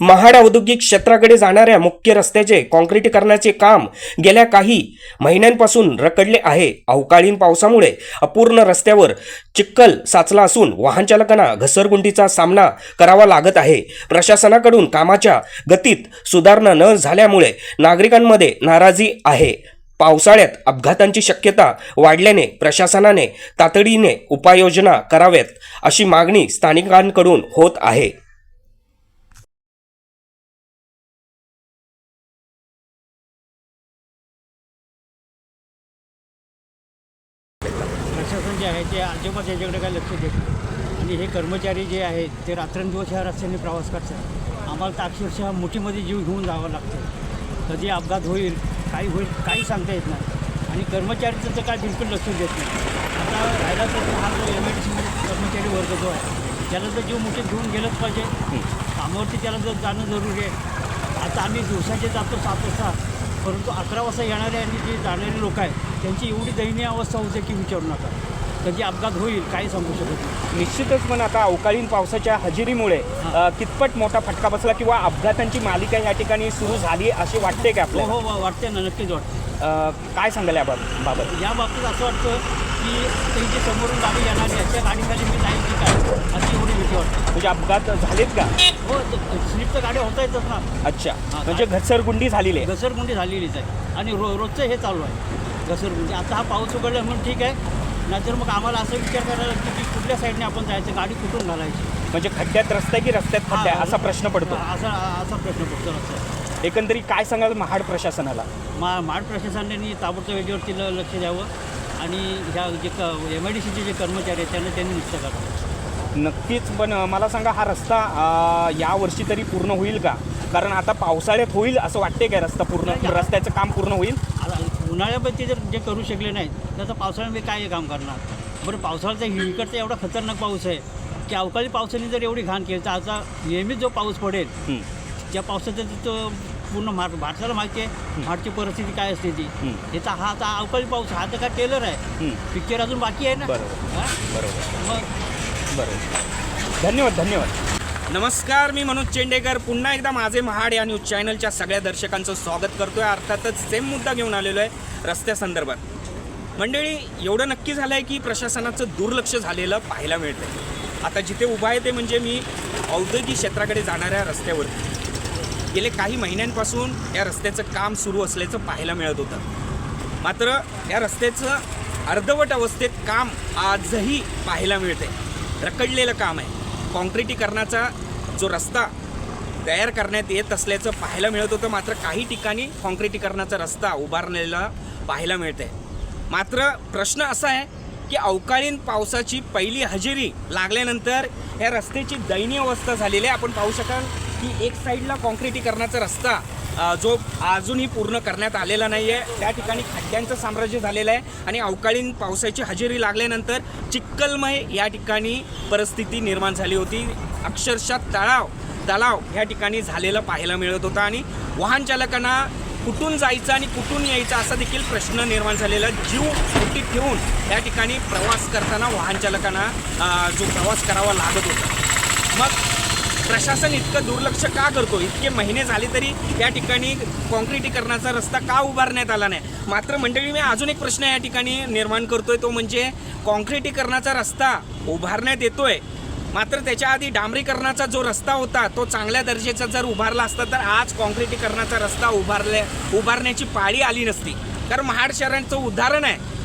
महाड औद्योगिक क्षेत्राकडे जाणाऱ्या मुख्य रस्त्याचे काँक्रिटीकरणाचे काम गेल्या काही महिन्यांपासून रखडले आहे. अवकाळीन पावसामुळे अपूर्ण रस्त्यावर चिखल साचला असून वाहनचालकांना घसरगुंडीचा सामना करावा लागत आहे. प्रशासनाकडून कामाच्या गतीत सुधारणा न झाल्यामुळे नागरिकांमध्ये नाराजी आहे. पावसाळ्यात अपघातांची शक्यता वाढल्याने प्रशासनाने तातडीने उपाययोजना कराव्यात अशी मागणी स्थानिकांकडून होत आहे. प्रशासन जे आहे ते अजिबात याच्याकडे काही लक्ष देत नाही. आणि हे कर्मचारी जे आहेत ते रात्रंदिवस ह्या रस्त्याने प्रवास करतात. आम्हाला तर अक्षरशः मुठीमध्ये जीव घेऊन जावं लागतं. कधी अपघात होईल काही होईल काही सांगता येत नाही. आणि कर्मचारीचं तर काय बिलकुल लक्ष देत नाही. आता राहिला तर हा जो एम आय डी कर्मचारी वर्ग जो आहे त्याला तर जीव मुठीत घेऊन गेलंच पाहिजे. कामावरती त्याला जर जाणं जरुरी आहे. आता आम्ही दिवसाचे जातो सात वाजता. परंतु अकरा वाजता येणारे आणि जे जाणारे लोक आहेत त्यांची एवढी दयनीय अवस्था होते की विचारू नका. कधी अपघात होईल काही सांगू शकत नाही. निश्चितच पण आता अवकाळीन पावसाच्या हजेरीमुळे अ, कितपट मोठा फटका बसला किंवा अपघातांची मालिका या ठिकाणी सुरू झाली अशी वाटते का हो आपल्याला? हो हो, वाटते ना नक्कीच वाटते. अ, काय सांगाल याबाबत बाबत? या बाबतीत असं वाटतं की त्यांची समोरून गाडी येणार आहे त्या गाडीखाली मी जाईल की काय? अशी एवढी भीती वाटते. म्हणजे अपघात झालेत का? हो स्लिप तर गाड्या होता येतात ना. अच्छा. म्हणजे घसरगुंडी झालेली आहे. घसरगुंडी झालेलीच आहे. आणि रो रोजचं हे चालू आहे. घसरगुंडी. आता हा पाऊस उघडला म्हणून ठीक आहे. नाहीतर मग आम्हाला असं विचार करायला लागतो की कुठल्या साईडने आपण जायचं? गाडी कुठून घालायची? म्हणजे खड्ड्यात रस्ता की रस्त्यात खड्डा? आहे? असा प्रश्न पडतो. असा असा प्रश्न पडतो रस्त्यात एकंदरीत काय सांगाल महाड प्रशासनाला? मा माड प्रशासनाने ताबडतोब ल- लक्ष द्यावं आणि ह्या जे क एम आय डी सीचे जे कर्मचारी आहेत त्यांना त्यांनी निष्ठ करावं. नक्कीच पण अ, मला सांगा हा रस्ता अ, या वर्षी तरी पूर्ण होईल का? कारण आता पावसाळ्यात होईल असं वाटते काय रस्ता पूर्ण. रस्त्याचं काम पूर्ण होईल? आता उन्हाळ्यामध्ये जर जे करू शकले नाहीत त्याचा पावसाळ्यामध्ये काय काम करणार? बरं पावसाळ्याचा हिकडचा एवढा खतरनाक पाऊस आहे की अवकाळी पावसाने जर एवढी घाण केली तर आता नियमित जो पाऊस पडेल. त्या पावसाचं तिथं पूर्ण मार भारताला माहिती आहे मार्चची परिस्थिती काय असते ती. हं. त्याचा हा आता अवकाळी पाऊस हा तर काय टेलर आहे. पिक्चर अजून बाकी आहे ना? बरोबर. बरोबर. मग बरोबर. धन्यवाद धन्यवाद. नमस्कार मी मनोज चेंडेकर. पुन्हा एकदा माझे महाड या न्यूज चॅनलच्या सगळ्या दर्शकांचं स्वागत करतो आहे अर्थातच सेम मुद्दा घेऊन आलेलो आहे रस्त्यासंदर्भात मंडळी एवढं नक्की झालं आहे की प्रशासनाचं दुर्लक्ष झालेलं पाहायला मिळतंय. आता जिथे उभा आहे ते म्हणजे मी औद्योगिक क्षेत्राकडे जाणाऱ्या रस्त्यावरती. गेले काही महिन्यांपासून या रस्त्याचं काम सुरू असल्याचं पाहायला मिळत होतं. मात्र या रस्त्याचं अर्धवट अवस्थेत काम आजही पाहायला मिळते रकडलेलं काम आहे. कॉन्क्रिटीकरणाचा जो रस्ता तयार करण्यात येत असल्याचं पाहायला मिळत होतं. मात्र काही ठिकाणी कॉन्क्रिटीकरणाचा रस्ता उभारलेला पाहायला मिळते मात्र प्रश्न असा आहे की अवकाळीन पावसाची पहिली हजेरी लागल्यानंतर या रस्त्याची दयनीय अवस्था झालेली आहे. आपण पाहू शकाल की एक साईडला कॉन्क्रिटीकरणाचा रस्ता जो अजूनही पूर्ण करण्यात आलेला नाही आहे त्या ठिकाणी खड्ड्यांचं साम्राज्य झालेलं आहे आणि अवकाळीन पावसाची हजेरी लागल्यानंतर चिक्कलमय या ठिकाणी परिस्थिती निर्माण झाली होती. अक्षरशः तळाव तलाव ह्या ठिकाणी झालेलं पाहायला मिळत होता आणि वाहन चालकांना कुठून जायचं आणि कुठून यायचं असा देखील प्रश्न निर्माण झालेला. जीव मुठीत ठेवून या ठिकाणी प्रवास करताना वाहन चालकांना जो प्रवास करावा लागत होता. मग प्रशासन इतकं दुर्लक्ष का करतो? इतके महिने झाले तरी या ठिकाणी काँक्रिटीकरणाचा रस्ता का उभारण्यात आला नाही? मात्र मंडळी मी अजून एक प्रश्न या ठिकाणी निर्माण करतोय. तो म्हणजे काँक्रिटीकरणाचा रस्ता उभारण्यात येतोय. मात्र त्याच्या आधी डांबरीकरणाचा जो रस्ता होता तो चांगल्या दर्जाचा जर उभारला असता तर आज काँक्रिटीकरणाचा रस्ता उभारल्या उभारण्याची पाळी आली नसती. कारण महाड शहरांचं उदाहरण आहे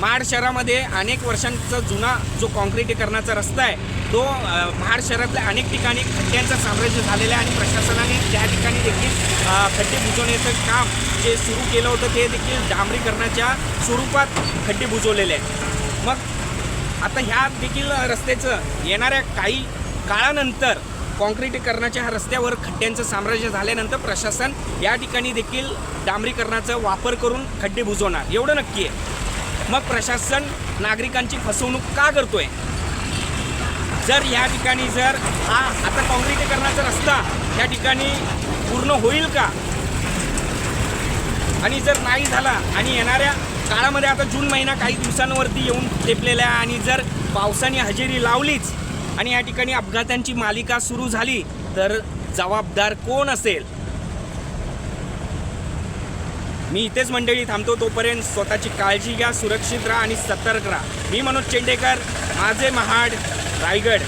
महाड शहरामध्ये अनेक वर्षांचा जुना जो काँक्रिटीकरणाचा रस्ता आहे तो महाड शहरातल्या अनेक ठिकाणी खड्ड्यांचं साम्राज्य झालेलं आहे आणि प्रशासनाने त्या ठिकाणी देखील खड्डे बुजवण्याचं काम जे सुरू केलं होतं ते देखील डांबरीकरणाच्या स्वरूपात खड्डे बुजवलेले आहेत. मग आता ह्या देखील रस्त्याचं येणाऱ्या काही काळानंतर काँक्रिटीकरणाच्या ह्या रस्त्यावर खड्ड्यांचं साम्राज्य झाल्यानंतर प्रशासन या ठिकाणी देखील डांबरीकरणाचा वापर करून खड्डे बुजवणार. एवढं नक्की आहे. मग प्रशासन नागरिकांची फसवणूक का करतोय? जर या ठिकाणी जर हा आता काँक्रिटीकरणाचा रस्ता या ठिकाणी पूर्ण होईल का? आणि जर नाही झाला आणि येणाऱ्या काळामध्ये आता जून महिना काही दिवसांवरती येऊन टेपलेला आहे आणि जर पावसाने हजेरी लावलीच आणि या ठिकाणी अपघातांची मालिका सुरू झाली तर जबाबदार कोण असेल? मी इथेच मंडळी थांबतो तोपर्यंत स्वतःची काळजी घ्या सुरक्षित राहा आणि सतर्क राहा. मी मनोज चेंडेकर माझे महाड रायगड.